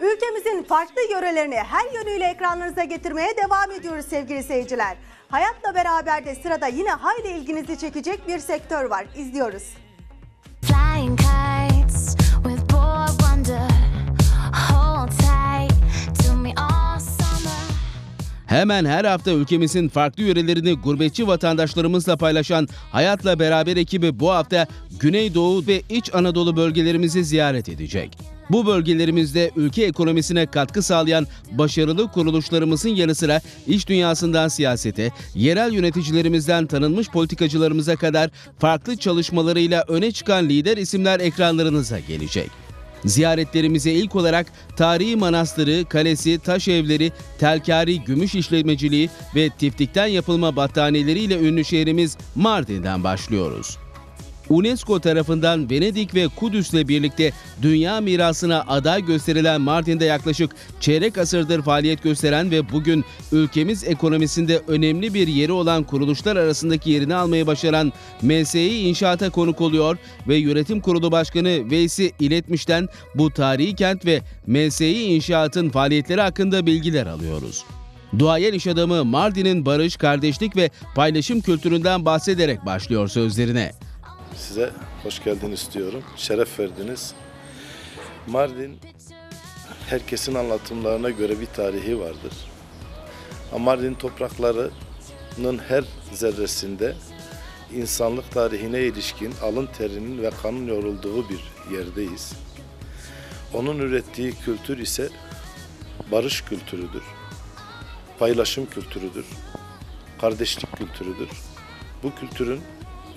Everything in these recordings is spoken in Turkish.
Ülkemizin farklı yörelerini her yönüyle ekranlarınıza getirmeye devam ediyoruz sevgili seyirciler. Hayatla beraber de sırada yine hayli ilginizi çekecek bir sektör var. İzliyoruz. Flying kites with boy wonder. Hold tight to me all summer. Hemen her hafta ülkemizin farklı yörelerini gurbetçi vatandaşlarımızla paylaşan Hayatla Beraber ekibi bu hafta Güneydoğu ve İç Anadolu bölgelerimizi ziyaret edecek. Bu bölgelerimizde ülke ekonomisine katkı sağlayan başarılı kuruluşlarımızın yanı sıra iş dünyasından siyasete, yerel yöneticilerimizden tanınmış politikacılarımıza kadar farklı çalışmalarıyla öne çıkan lider isimler ekranlarınıza gelecek. Ziyaretlerimize ilk olarak tarihi manastırı, kalesi, taş evleri, telkari, gümüş işletmeciliği ve tiftikten yapılma battaniyeleriyle ünlü şehrimiz Mardin'den başlıyoruz. UNESCO tarafından Venedik ve Kudüs'le birlikte dünya mirasına aday gösterilen Mardin'de yaklaşık çeyrek asırdır faaliyet gösteren ve bugün ülkemiz ekonomisinde önemli bir yeri olan kuruluşlar arasındaki yerini almayı başaran MSİ İnşaat'a konuk oluyor ve Yönetim Kurulu Başkanı Veysi İletmiş'ten bu tarihi kent ve MSİ İnşaat'ın faaliyetleri hakkında bilgiler alıyoruz. Duayen iş adamı Mardin'in barış, kardeşlik ve paylaşım kültüründen bahsederek başlıyor sözlerine. Size hoş geldiniz diyorum. Şeref verdiniz. Mardin herkesin anlatımlarına göre bir tarihi vardır. Ama Mardin topraklarının her zerresinde insanlık tarihine ilişkin alın terinin ve kanın yorulduğu bir yerdeyiz. Onun ürettiği kültür ise barış kültürüdür. Paylaşım kültürüdür. Kardeşlik kültürüdür. Bu kültürün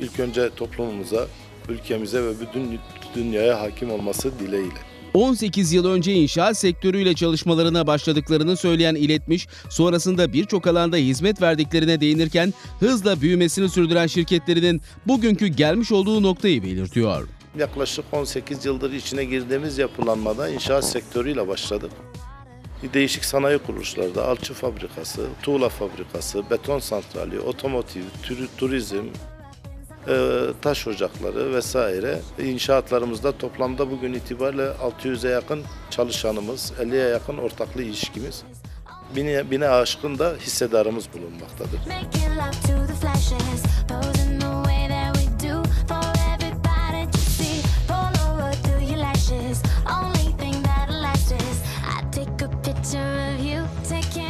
ilk önce toplumumuza, ülkemize ve bütün dünyaya hakim olması dileğiyle. 18 yıl önce inşaat sektörüyle çalışmalarına başladıklarını söyleyen iletmiş, sonrasında birçok alanda hizmet verdiklerine değinirken hızla büyümesini sürdüren şirketlerinin bugünkü gelmiş olduğu noktayı belirtiyor. Yaklaşık 18 yıldır içine girdiğimiz yapılanmada inşaat sektörüyle başladık. Değişik sanayi kuruluşlarda alçı fabrikası, tuğla fabrikası, beton santrali, otomotiv, turizm, taş ocakları vesaire. İnşaatlarımızda toplamda bugün itibariyle 600'e yakın çalışanımız, 50'ye yakın ortaklı ilişkimiz, bine, bine aşkın da hissedarımız bulunmaktadır. Take a.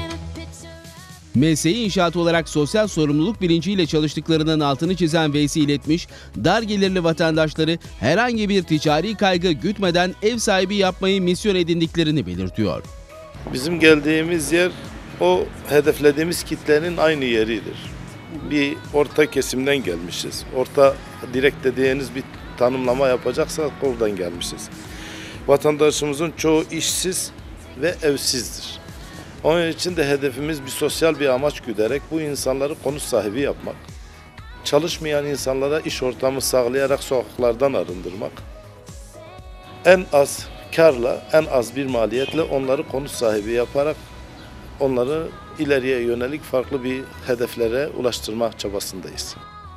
Mesleği inşaat olarak sosyal sorumluluk bilinciyle çalıştıklarının altını çizen Veysi iletmiş, dar gelirli vatandaşları herhangi bir ticari kaygı gütmeden ev sahibi yapmayı misyon edindiklerini belirtiyor. Bizim geldiğimiz yer o hedeflediğimiz kitlenin aynı yeridir. Bir orta kesimden gelmişiz. Orta direkt dediğiniz bir tanımlama yapacaksak oradan gelmişiz. Vatandaşımızın çoğu işsiz ve evsizdir. Onun için de hedefimiz bir sosyal bir amaç güderek bu insanları konut sahibi yapmak. Çalışmayan insanlara iş ortamı sağlayarak sokaklardan arındırmak en az karla, en az bir maliyetle onları konut sahibi yaparak onları ileriye yönelik farklı bir hedeflere ulaştırma çabasındayız.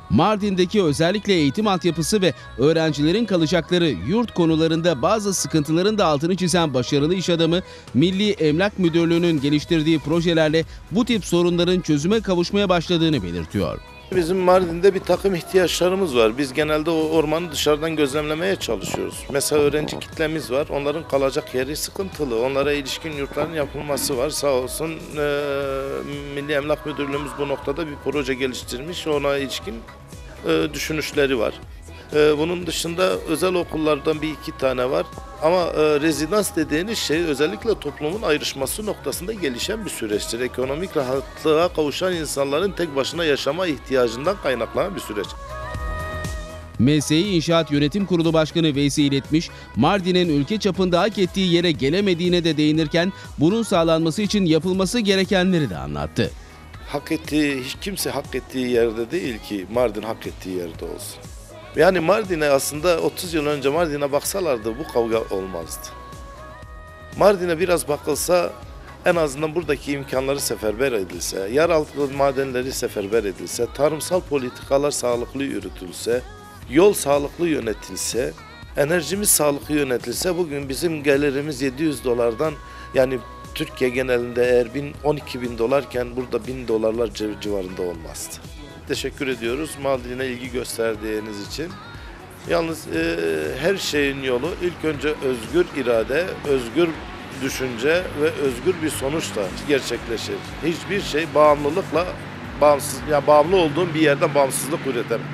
Mardin'deki özellikle eğitim altyapısı ve öğrencilerin kalacakları yurt konularında bazı sıkıntıların da altını çizen başarılı iş adamı, Milli Emlak Müdürlüğü'nün geliştirdiği projelerle bu tip sorunların çözüme kavuşmaya başladığını belirtiyor. Bizim Mardin'de bir takım ihtiyaçlarımız var. Biz genelde o ormanı dışarıdan gözlemlemeye çalışıyoruz. Mesela öğrenci kitlemiz var. Onların kalacak yeri sıkıntılı. Onlara ilişkin yurtların yapılması var. Sağ olsun eee, Milli Emlak Müdürlüğümüz bu noktada bir proje geliştirmiş. Ona ilişkin eee, düşünüşleri var. Eee, bunun dışında özel okullardan bir iki tane var. Ama eee, rezidans dediğiniz şey özellikle toplumun ayrışması noktasında gelişen bir süreçtir. Ekonomik rahatlığa kavuşan insanların tek başına yaşama ihtiyacından kaynaklanan bir süreç. MSİ İnşaat Yönetim Kurulu Başkanı Veysi iletmiş, Mardin'in ülke çapında hak ettiği yere gelemediğine de değinirken bunun sağlanması için yapılması gerekenleri de anlattı. hak ettiği, hiç kimse hak ettiği yerde değil ki Mardin hak ettiği yerde olsun. Yani Mardin'e aslında 30 yıl önce Mardin'e baksalardı bu kavga olmazdı. Mardin'e biraz bakılsa en azından buradaki imkanları seferber edilse, yeraltı madenleri seferber edilse, tarımsal politikalar sağlıklı yürütülse, yol sağlıklı yönetilse, Enerjimiz sağlıklı yönetilse bugün bizim gelirimiz 700 dolardan yani Türkiye genelinde eğer 1000 12 bin dolarken burada 1000 dolarlar civ- civarında olmazdı. Teşekkür ediyoruz Maldiv'ine ilgi gösterdiğiniz için. Yalnız e, her şeyin yolu ilk önce özgür irade, özgür düşünce ve özgür bir sonuçla gerçekleşir. Hiçbir şey bağımlılıkla bağımsız ya bağımlı olduğun bir yerden bağımsızlık üretemez.